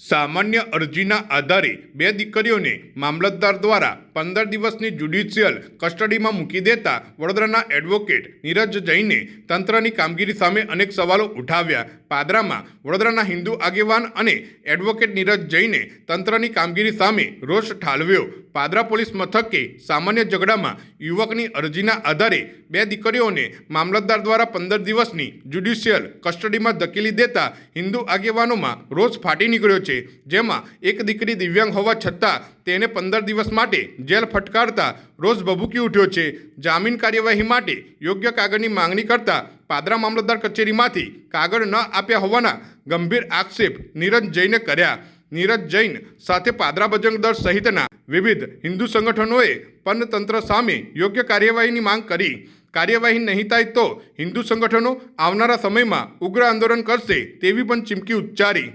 સામાન્ય અરજીના આધારે બે દીકરીઓને મામલતદાર દ્વારા પંદર દિવસની જ્યુડિશિયલ કસ્ટડીમાં મૂકી દેતા વડોદરાના એડવોકેટ નીરજ જૈને તંત્રની કામગીરી સામે અનેક સવાલો ઉઠાવ્યા. પાદરામાં વડોદરાના હિન્દુ આગેવાન અને એડવોકેટ નીરજ જૈને તંત્રની કામગીરી સામે રોષ ઠાલવ્યો. પાદરા પોલીસ મથકે સામાન્ય ઝઘડામાં યુવકની અરજીના આધારે બે દીકરીઓને મામલતદાર દ્વારા પંદર દિવસની જ્યુડિશિયલ કસ્ટડીમાં ધકેલી દેતા હિન્દુ આગેવાનોમાં રોષ ફાટી નીકળ્યો છે. જેમાં એક દીકરી દિવ્યાંગ હોવા છતાં તેને પંદર દિવસ માટે જેલ ફટકારતા રોજ ભભૂકી ઉઠ્યો છે. જામીન કાર્યવાહી માટે યોગ્ય કાગળની માંગણી કરતા પાદરા મામલતદાર કચેરીમાંથી કાગળ ન આપ્યા હોવાના ગંભીર આક્ષેપ નીરજ જૈને કર્યા. નીરજ જૈન સાથે પાદરા બજરંગ દળ સહિતના વિવિધ હિન્દુ સંગઠનોએ પણ સામે યોગ્ય કાર્યવાહીની માંગ કરી. કાર્યવાહી નહીં થાય તો હિન્દુ સંગઠનો આવનારા સમયમાં ઉગ્ર આંદોલન કરશે તેવી પણ ચીમકી ઉચ્ચારી.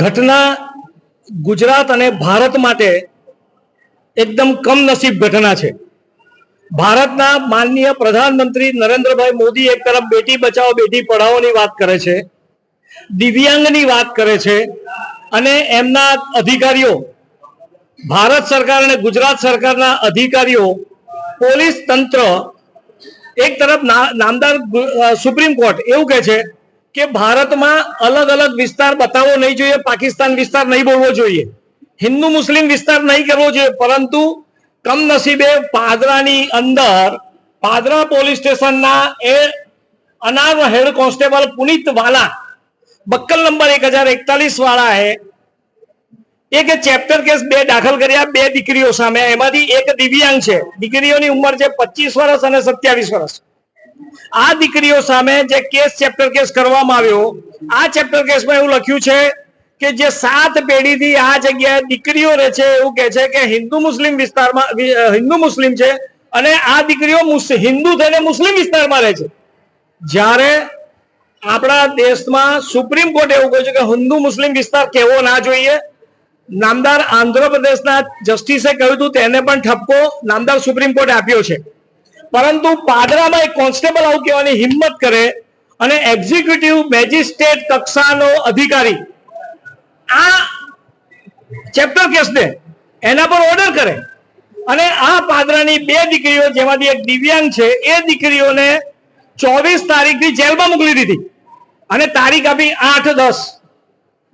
ઘટના ગુજરાત અને ભારત માટે એકદમ કમનસીબ ઘટના છે. ભારતના માનનીય પ્રધાનમંત્રી નરેન્દ્રભાઈ મોદી એક તરફ બેટી બચાવો, બેટી પઢાઓની વાત કરે છે, દિવ્યાંગની વાત કરે છે અને એમના અધિકારીઓ, ભારત સરકાર અને ગુજરાત સરકારના અધિકારીઓ, પોલીસ તંત્ર, એક તરફ નામદાર સુપ્રીમ કોર્ટ એવું કહે છે કે ભારતમાં અલગ અલગ વિસ્તાર બતાવવો નહીં જોઈએ, પાકિસ્તાન વિસ્તાર નહીં બોલવો જોઈએ. હિન્દુ મુસ્લિમ વિસ્તાર નહીં કરવો જોઈએ, પરંતુ કમનસીબે પાદરાની અંદર પાદરા પોલીસ સ્ટેશનના એ અનાર હેડ કોન્સ્ટેબલ પુનિત વાલા, બક્કલ નંબર એક હજાર એકતાલીસ વાળાએ એક ચેપ્ટર કેસ બે દાખલ કર્યા, બે દીકરીઓ સામે. એમાંથી એક દિવ્યાંગ છે. દીકરીઓની ઉંમર છે પચીસ વર્ષ અને સત્યાવીસ વર્ષ. આ દીકરીઓ સામે જે કેસ ચેપ્ટર કેસ કરવામાં આવ્યો, આ ચેપ્ટર કેસમાં એવું લખ્યું છે કે જે સાત પેઢીથી આ જગ્યાએ દીકરીઓ રહે છે એવું કહે છે કે હિન્દુ મુસ્લિમ વિસ્તારમાં હિન્દુ મુસ્લિમ છે અને આ દીકરીઓ હિન્દુ થઈને મુસ્લિમ વિસ્તારમાં રહે છે. જ્યારે આપણા દેશમાં સુપ્રીમ કોર્ટ એવું કહ્યું છે કે હિન્દુ મુસ્લિમ વિસ્તાર કેવો ના જોઈએ, નામદાર આંધ્રપ્રદેશના જસ્ટિસે કહ્યું હતું, તેને પણ ઠપકો નામદાર સુપ્રીમ કોર્ટે આપ્યો છે. પરંતુ પાદરામાં એક કોન્સ્ટેબલ આવું કહેવાની હિંમત કરે અને એક્ઝિક્યુટિવ મેજિસ્ટ્રેટ કક્ષાનો અધિકારી આ ચેપ્ટર કેસને એના પર ઓર્ડર કરે. અને આ પાદરાની બે દીકરીઓ, જેમાંથી એક દિવ્યાંગ છે, એ દીકરીઓને ચોવીસ તારીખથી જેલમાં મોકલી દીધી. અને તારીખ આપી આઠ દસ.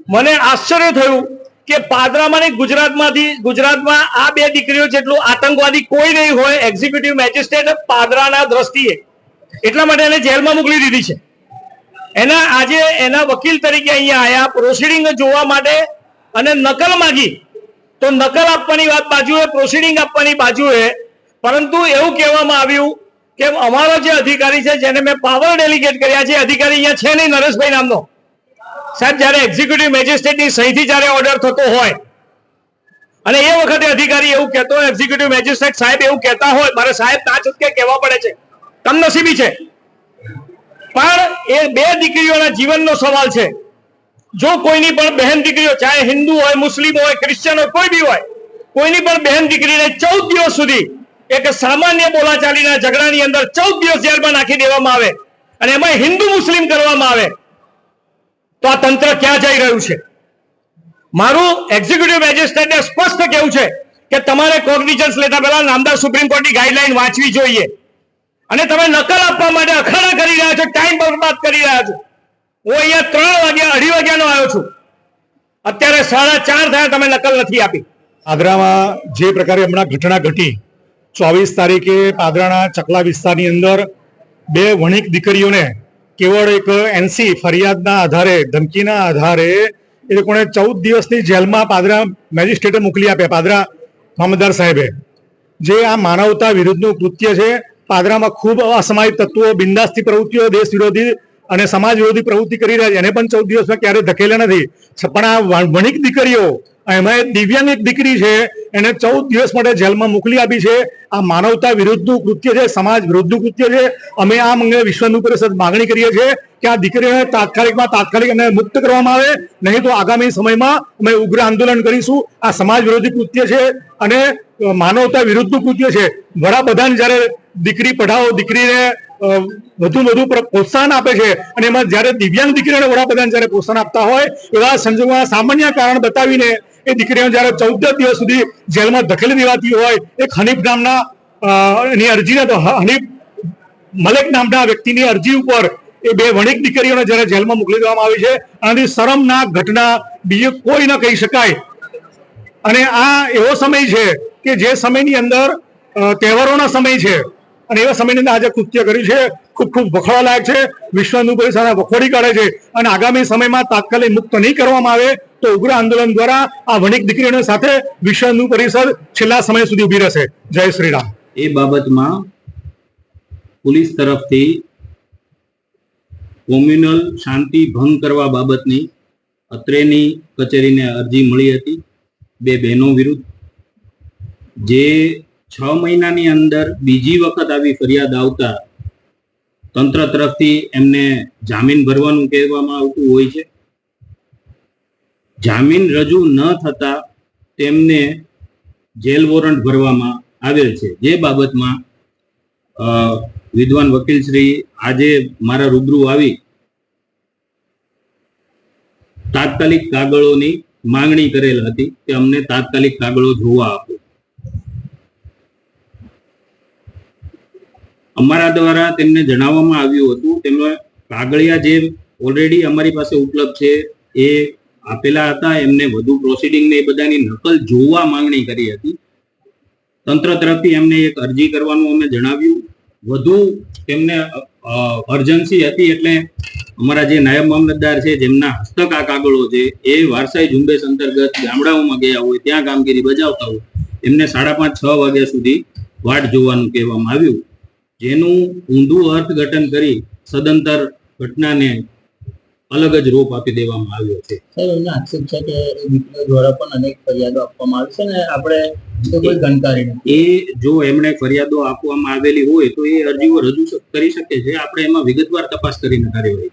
મને આશ્ચર્ય થયું કે પાદરામાં નહીં ગુજરાતમાંથી, ગુજરાતમાં આ બે દીકરીઓ જેટલું આતંકવાદી કોઈ નહીં હોય એક્ઝિક્યુટિવ મેજિસ્ટ્રેટ પાદરાના દ્રષ્ટિએ. એટલા માટે એને જેલમાં મોકલી દીધી છે. એના આજે એના વકીલ તરીકે અહીંયા આયા પ્રોસિડિંગ જોવા માટે અને નકલ માંગી. તો નકલ આપવાની વાત બાજુએ પ્રોસિડિંગ આપવાની બાજુએ, પરંતુ એવું કહેવામાં આવ્યું કે અમારો જે અધિકારી છે, જેને મેં પાવર ડેલિગેટ કર્યા છે અધિકારી અહીંયા છે નહીં, નરેશભાઈ નામનો. સાહેબ, જ્યારે એક્ઝિક્યુટિવ મેજિસ્ટ્રેટની સહીથી જ્યારે ઓર્ડર થતો હોય, અને એ વખતે અધિકારી એવું કહેતો હોય એક્ઝિક્યુટિવ મેજિસ્ટ્રેટ સાહેબ એવું કહેતા હોય, મારે સાહેબ ના છૂટકે કહેવા પડે છે. કમનસીબી છે. પણ એ બે દીકરીઓના જીવનનો સવાલ છે. જો કોઈની પણ બહેન દીકરીઓ, ચાહે હિન્દુ હોય, મુસ્લિમ હોય ક્રિશ્ચન હોય, કોઈ બી હોય, કોઈની પણ બહેન દીકરીને ચૌદ દિવસ સુધી એક સામાન્ય બોલાચાલીના ઝઘડાની અંદર ચૌદ દિવસ જેલમાં નાખી દેવામાં આવે અને એમાં હિન્દુ મુસ્લિમ કરવામાં આવે, તો આ તંત્ર ક્યાં જઈ રહ્યું છે? મારું એક્ઝિક્યુટિવ મેજિસ્ટ્રેટને સ્પષ્ટ કેવું છે કે તમારે કોગ્નિઝન્સ લેતા પહેલા નામદાર સુપ્રીમ કોર્ટની ગાઈડલાઈન વાંચવી જોઈએ. અને તમે નકલ આપવા માટે અખાડા કરી રહ્યા છો, ટાઈમ બરબાદ કરી રહ્યા છો. હું અહીંયા ત્રણ વાગ્યા, અઢી વાગ્યાનો આવ્યો છું. અત્યારે સાડા ચાર થયા, તમે નકલ નથી આપી. આગ્રામાં જે પ્રકારે હમણાં ઘટના ઘટી, ચોવીસ તારીખે પાદરાના ચકલા વિસ્તારની અંદર બે વણિક દીકરીઓને કેવળ એક એનસી ફરિયાદના આધારે, ધમકીના આધારે એ લોકોને ચૌદ દિવસની જેલમાં પાદરા મેજિસ્ટ્રેટે મોકલી આપ્યા, પાદરા મામલતદાર સાહેબે. જે આ માનવતા વિરુદ્ધનું કૃત્ય છે પાદરામાં ખૂબ અસમાયિક તત્વો, બિંદાસ્તી પ્રવૃત્તિઓ, દેશ વિરોધી અને સમાજ વિરોધી પ્રવૃત્તિ કરી રહ્યા છે. એને પણ ચૌદ દિવસમાં ક્યારે ધકેલ્યા નથી. પણ આ વણિક દીકરીઓ, એમાં દિવ્યાંગ એક દીકરી છે, એને ચૌદ દિવસ માટે જેલમાં મોકલી આપી છે. આ માનવતા વિરુદ્ધનું કૃત્ય છે, સમાજ વિરુદ્ધનું કૃત્ય છે. અમે આ અંગે વિશ્વ પરિષદ માગણી કરીએ છીએ કે આ દીકરીઓને તાત્કાલિકમાં તાત્કાલિક એને મુક્ત કરવામાં આવે. નહીં તો આગામી સમયમાં અમે ઉગ્ર આંદોલન કરીશું. આ સમાજ વિરોધી કૃત્ય છે અને માનવતા વિરુદ્ધનું કૃત્ય છે. વડાપ્રધાન જ્યારે દીકરી પઢાઓ દીકરીને વધુ વધુ પ્રોત્સાહન આપે છે અને એમાં જ્યારે દિવ્યાંગ દીકરીઓને વડાપ્રધાન જ્યારે પ્રોત્સાહન આપતા હોય, એવા સંજોગોમાં સામાન્ય કારણ બતાવીને એ દીકરીઓ જ્યારે ચૌદ દિવસ સુધી જેલમાં ધકેલી દેવાતી હોય એક હનીફ નામના એની અરજીને તો હનીફ મલેક નામના વ્યક્તિની અરજી ઉપર એ બે વણિક દીકરીઓને જ્યારે જેલમાં મોકલી દેવામાં આવી છે. આનાથી શરમનાક ઘટના બીજે કોઈ ન કહી શકાય. અને આ એવો સમય છે કે જે સમયની અંદર તહેવારોના સમય છે, અને એવા સમયની અંદર આજે કૃત્ય કર્યું છે, ખૂબ ખૂબ વખોડા લાયક છે, વિશ્વ પરિસર વખોડી કાઢે છે, અને આગામી સમયમાં તાત્કાલિક મુક્ત નહીં કરવામાં આવે તો ઉગ્ર આંદોલન દ્વારા આ વણિક દીકરીઓ સાથે વિશ્વ પરિસર છેલ્લા સમય સુધી ઊભી રહેશે. જય શ્રી રામ. એ બાબતમાં પોલીસ તરફથી કોમ્યુનલ શાંતિ ભંગ કરવા બાબતની અત્રેની કચેરીને અરજી મળી હતી. બે બહેનો વિરુદ્ધ જે છ મહિનાની અંદર બીજી વખત આવી ફરિયાદ આવતા તંત્ર તરફથી એમને જામીન ભરવાનું કહેવામાં આવતું હોય છે. જામીન રજૂ ન થતા તેમને જેલ વોરંટ ભરવામાં આવેલ છે. જે બાબતમાં વિદ્વાન વકીલ શ્રી આજે મારા રૂબરૂ આવી તાત્કાલિક કાગળોની માંગણી કરેલ હતી કે અમને તાત્કાલિક કાગળો જોવા આપો. અમારા દ્વારા તેમને જણાવવામાં આવ્યું હતું. તેમને કાગળિયા જે ઓલરેડી અમારી પાસે ઉપલબ્ધ છે, એ આપેલા હતા. એમને વધુ પ્રોસિડિંગ ને એ બધાની નકલ જોવા માંગણી કરી હતી. તંત્ર તરફથી એમને એક અરજી કરવાનું અમે જણાવ્યું. વધુ તેમને અર્જન્સી હતી એટલે અમારા જે નાયબ મામલતદાર છે, જેમના હસ્તક આ કાગળો છે, એ વારસાઈ ઝુંબેશ અંતર્ગત ગામડાઓમાં ગયા હોય, ત્યાં કામગીરી બજાવતા હોય, એમને સાડા પાંચ, છ વાગ્યા સુધી વાટ જોવાનું કહેવામાં આવ્યું. જેનું ઊંધું અર્થઘટન કરી સદંતર ઘટનાને અલગ જ રૂપ આપી દેવામાં આવ્યો છે. સર એમને આક્ષેપ છે કે દીકરીઓ દ્વારા પણ અનેક ફરિયાદો આપવામાં આવી છે ને આપણે કોઈ ગણકારી એ જો એમણે ફરિયાદો આપવામાં આવેલી હોય તો એ અરજીઓ રજૂ કરી શકે છે. આપણે એમાં વિગતવાર તપાસ કરીને કાર્યવાહી.